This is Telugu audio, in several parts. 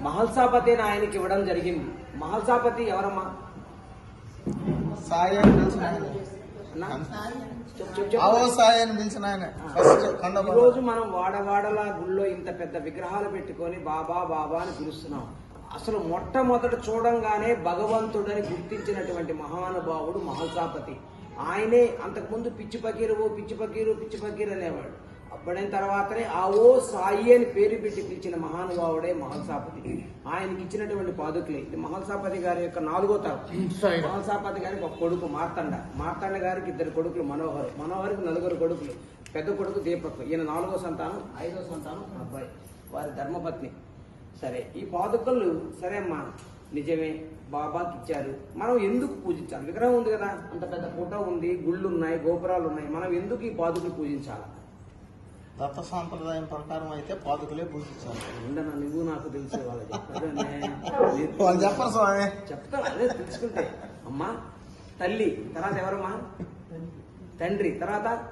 మహల్సాపతి అని ఆయనకి ఇవ్వడం జరిగింది. మహల్సాపతి ఎవరమ్మా? సాయి అని పిలిచిన ఆయన. అన్నా? చెప్పు, చెప్పు, చెప్పు. ఆవో సాయి అని పిలిచిన ఆయన. ఫస్ట్ కండ ఈ రోజు మనం వాడవాడల గుళ్ళో ఇంత పెద్ద విగ్రహాలు పెట్టుకొని బాబా బాబా అని పిలుస్తున్నాం. అసలు మొట్టమొదట చూడంగానే భగవంతుడని గుర్తించినటువంటి మహానుభావుడు మహల్సాపతి. ఆయనే అంతకుముందు పిచ్చి పకీరు పిచ్చి పకీరు పిచ్చి పకీరు అనేవాడు. అప్పుడైన తర్వాతనే ఆ ఓ సాయి అని పేరు పెట్టి పిలిచిన మహానుభావుడే మహల్సాపతి. ఆయనకి ఇచ్చినటువంటి పాదుకులే ఇది మహల్సాపతి గారి యొక్క నాలుగో తరం. మహల్సాపతి గారికి ఒక కొడుకు మార్తండ. మార్తండ గారికి ఇద్దరు కొడుకులు మనోహర్. మనోహర్కి నలుగురు కొడుకులు. పెద్ద కొడుకు దీపక్. ఈయన నాలుగో సంతానం ఐదో సంతానం అబ్బాయి. వారి ధర్మపత్ని. సరే ఈ పాదుకలు సరే అమ్మా నిజమే బాబాకి ఇచ్చారు. మనం ఎందుకు పూజించాలి? విగ్రహం ఉంది కదా అంత పెద్ద ఫోటో ఉంది గుళ్ళు ఉన్నాయి గోపురాలు ఉన్నాయి. మనం ఎందుకు ఈ పాదుకులు పూజించాలి? దత్త సాంప్రదాయం ప్రకారం అయితే పాదుకులే పూజించాలి. ఉండనా? నువ్వు నాకు తెలిసే వాళ్ళు వాళ్ళు చెప్పరు స్వామి. చెప్తాను అదే తెలుసుకుంటే. అమ్మా తల్లి తర్వాత ఎవరమ్మా? తండ్రి. తర్వాత?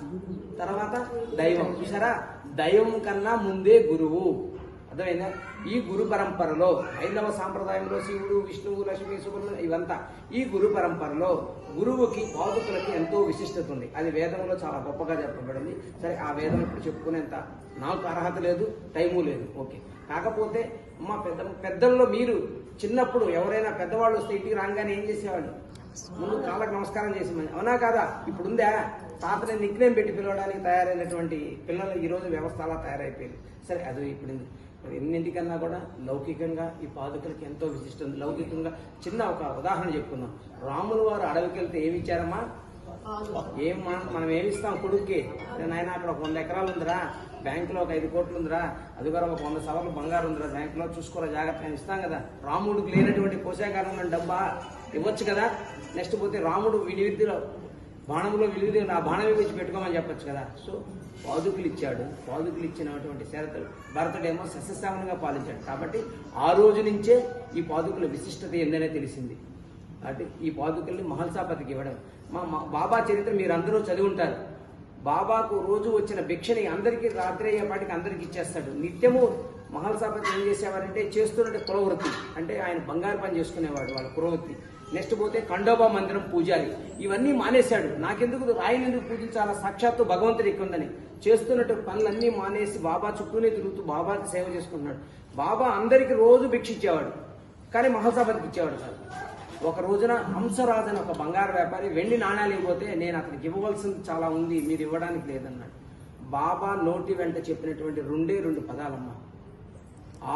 తర్వాత దైవం. చూసారా? దైవం కన్నా ముందే గురువు. అర్థమైందా? ఈ గురు పరంపరలో హైందవ సాంప్రదాయంలో శివుడు విష్ణువు లక్ష్మి సుబ్రహ్మణ్యం ఇవంతా ఈ గురు పరంపరలో గురువుకి బాధకులకి ఎంతో విశిష్టత ఉంది. అది వేదంలో చాలా గొప్పగా చెప్పబడింది. సరే ఆ వేదం ఇప్పుడు చెప్పుకునేంత నాకు అర్హత లేదు టైము లేదు. ఓకే. కాకపోతే మా పెద్ద పెద్దల్లో మీరు చిన్నప్పుడు ఎవరైనా పెద్దవాళ్ళు వస్తే ఇంటికి రాగానే ఏం చేసేవాళ్ళు? ముందు కాళ్ళకు నమస్కారం చేసి అవునా కాదా? ఇప్పుడు ఉందా తాతని నిక్నేం పెట్టి పిలవడానికి తయారైనటువంటి పిల్లలు ఈరోజు వ్యవస్థ అలా తయారైపోయింది. సరే అది ఇప్పుడు ఎన్నింటికన్నా కూడా లౌకికంగా ఈ పాదుకలకి ఎంతో విశిష్టం. లౌకికంగా చిన్న ఒక ఉదాహరణ చెప్పుకుందాం. రాములు వారు అడవికి వెళ్తే ఏమి ఇచ్చారమ్మా? ఏం మనం ఏమి ఇస్తాం కొడుక్కి? నాయన అక్కడ ఒక వంద ఎకరాలు ఉందిరా. బ్యాంకులో ఒక ఐదు కోట్లు ఉందిరా. అది కూడా ఒక వంద సవర్లు బంగారు ఉందిరా. బ్యాంకులో చూసుకోరా జాగ్రత్తగా ఇస్తాం కదా. రాముడికి లేనటువంటి ఉన్న డబ్బా ఇవ్వచ్చు కదా. నెక్స్ట్ పోతే రాముడు వినివిద్యలో బాణంలో వెలుగుదే నా బాణమే వచ్చి పెట్టుకోమని చెప్పొచ్చు కదా. సో పాదుకులు ఇచ్చాడు పాదుకులు ఇచ్చినటువంటి షరతులు భరతుడేమో సస్యశ్రావణంగా పాలించాడు. కాబట్టి ఆ రోజు నుంచే ఈ పాదుకుల విశిష్టత ఏందనే తెలిసింది. కాబట్టి ఈ పాదుకల్ని మహల్సాపతికి ఇవ్వడం. మా మా బాబా చరిత్ర మీరు అందరూ చదివి ఉంటారు. బాబాకు రోజు వచ్చిన భిక్షని అందరికీ రాత్రి అయ్యేపాటికి అందరికి ఇచ్చేస్తాడు. నిత్యము మహల్సాపతి ఏం చేసేవారంటే చేస్తున్నట్టు కులవృత్తి. అంటే ఆయన బంగారు పని చేసుకునేవాడు వాళ్ళ కులవృత్తి. నెక్స్ట్ పోతే ఖండోబా మందిరం పూజారి. ఇవన్నీ మానేశాడు. నాకెందుకు రాయిని ఎందుకు పూజించాలా? సాక్షాత్తు భగవంతుడి ఇక్కడ ఉందని. చేస్తున్నట్టు పనులన్నీ మానేసి బాబా చుట్టూనే తిరుగుతూ బాబాకి సేవ చేసుకుంటున్నాడు. బాబా అందరికి రోజు భిక్షించేవాడు. కానీ మహాసభకి ఇచ్చేవాడు సార్ ఒక రోజున హంసరాజు అని ఒక బంగారు వ్యాపారి వెండి నాణ్యాలు ఇవ్వబోతే నేను అతనికి ఇవ్వవలసింది చాలా ఉంది మీరు ఇవ్వడానికి లేదన్నాడు. బాబా నోటి వెంట చెప్పినటువంటి రెండే రెండు పదాలమ్మా.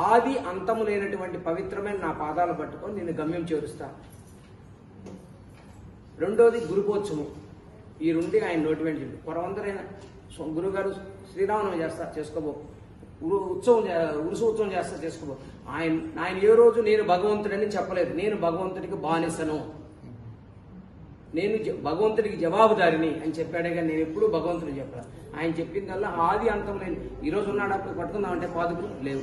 ఆది అంతము లేనటువంటి పవిత్రమైన నా పాదాలు పట్టుకొని నేను గమ్యం చేరుస్తాను రెండోది గురుపోత్సవం ఈ రెండు ఆయన నోటి వెంట చెప్పి కొరవందరైన గురుగారు శ్రీరామనవమి చేస్తా చేసుకోబో. ఉరు ఉత్సవం చే- ఉరుసు ఉత్సవం చేస్తారు చేసుకోబో. ఆయన ఆయన ఏ రోజు నేను భగవంతుడని చెప్పలేదు. నేను భగవంతుడికి బానిసను. నేను జ- భగవంతుడికి జవాబుదారిని అని చెప్పాడే కానీ నేను ఎప్పుడూ భగవంతుడిని చెప్పాను ఆయన చెప్పిందల్లా ఆది అంతం లేని. ఈరోజు రోజు ఉన్నాడు? అప్పుడు పట్టుకుందామంటే పాదుకులు లేవు.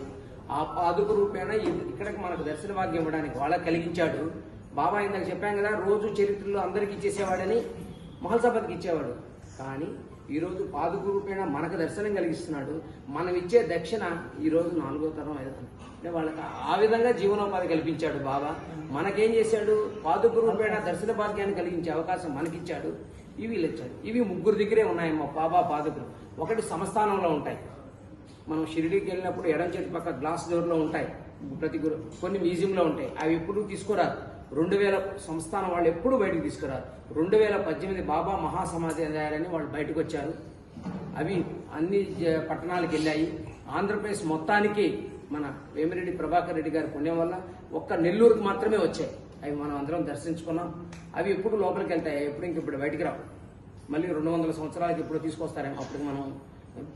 ఆ పాదుకు రూపేణ ఇక్కడికి మనకు దర్శన భాగ్యం ఇవ్వడానికి వాళ్ళ కలిగించాడు. బాబా ఇందాక చెప్పాం కదా రోజు చరిత్రలో అందరికి ఇచ్చేసేవాడని మహల్సభకి ఇచ్చేవాడు. కానీ ఈరోజు పాదుగురు పాదుకు మనకు దర్శనం కలిగిస్తున్నాడు. మనం ఇచ్చే దక్షిణ ఈ రోజు నాలుగో తరం ఐదో తరం. అంటే వాళ్ళకి ఆ విధంగా జీవనోపాధి కల్పించాడు బాబా. మనకేం చేశాడు? పాదుగురు రూపేణ దర్శన భాగ్యాన్ని కలిగించే అవకాశం మనకిచ్చాడు. ఇవి వీళ్ళు ఇచ్చాడు ఇవి ముగ్గురు దగ్గరే ఉన్నాయమ్మా బాబా పాదుకులు ఒకటి సంస్థానంలో ఉంటాయి. మనం షిరిడీకి వెళ్ళినప్పుడు ఎడం చేతి పక్క గ్లాస్ డోర్లో ఉంటాయి. ప్రతి గురు కొన్ని మ్యూజియంలో ఉంటాయి. అవి ఎప్పుడు తీసుకురారు. రెండు వేల సంస్థానం వాళ్ళు ఎప్పుడు బయటకు తీసుకురారు. రెండు వేల పద్దెనిమిది బాబా మహాసమాధి అయ్యారని వాళ్ళు బయటకు వచ్చారు అవి అన్ని జ- పట్టణాలకు వెళ్ళాయి. ఆంధ్రప్రదేశ్ మొత్తానికి మన వేమిరెడ్డి ప్రభాకర్ రెడ్డి గారి పుణ్యం వల్ల ఒక్క నెల్లూరుకు మాత్రమే వచ్చాయి. అవి మనం అందరం దర్శించుకున్నాం. అవి ఎప్పుడు లోపలికి వెళ్తాయి? ఎప్పుడు ఇంక ఇప్పుడు బయటికి రావు. మళ్ళీ రెండు వందల సంవత్సరాలకి ఇప్పుడు తీసుకొస్తారేమో అప్పుడు మనం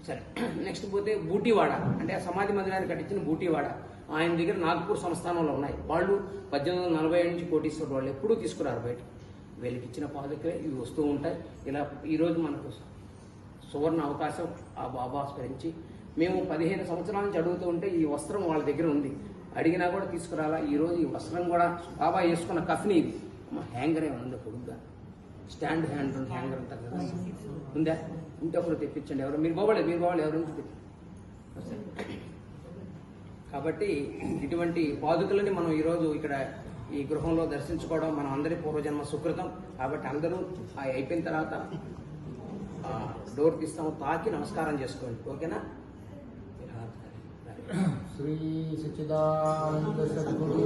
సరే. నెక్స్ట్ పోతే బూటీవాడ. అంటే ఆ సమాధి మందిరాన్ని కట్టించిన బూటీవాడ. ఆయన దగ్గర నాగపూర్ సంస్థానంలో ఉన్నాయి. వాళ్ళు పద్దెనిమిది వందల నలభై నుంచి కోటీశ్వరుడు వాళ్ళు ఎప్పుడూ తీసుకురారు బయట. వీళ్ళకి ఇచ్చిన పాదుకే ఇవి వస్తూ ఉంటాయి. ఇలా ఈరోజు మనకు సువర్ణ అవకాశం ఆ బాబా స్మరించి మేము పదిహేను సంవత్సరాల నుంచి అడుగుతూ ఉంటే ఈ వస్త్రం వాళ్ళ దగ్గర ఉంది. అడిగినా కూడా తీసుకురాలా. ఈరోజు ఈ వస్త్రం కూడా బాబా వేసుకున్న కఫ్ని. ఇది అమ్మ హ్యాంగర్ ఏమైనా పొడుగ్గా స్టాండ్ హ్యాండ్ హ్యాంగర్ అంటారు కదా. ఉందా? ఉంటే ఒకరు తెప్పించండి. ఎవరు? మీరు బాగోలేదు మీరు బాగోలేదు ఎవరు నుంచి కాబట్టి ఇటువంటి పాదుకలని మనం ఈరోజు ఇక్కడ ఈ గృహంలో దర్శించుకోవడం మనం అందరి పూర్వజన్మ సుకృతం. కాబట్టి అందరూ ఆ అయిపోయిన తర్వాత డోర్ తీస్తాము తాకి నమస్కారం చేసుకోండి. ఓకేనా? శ్రీ సచిదానంద సద్గురు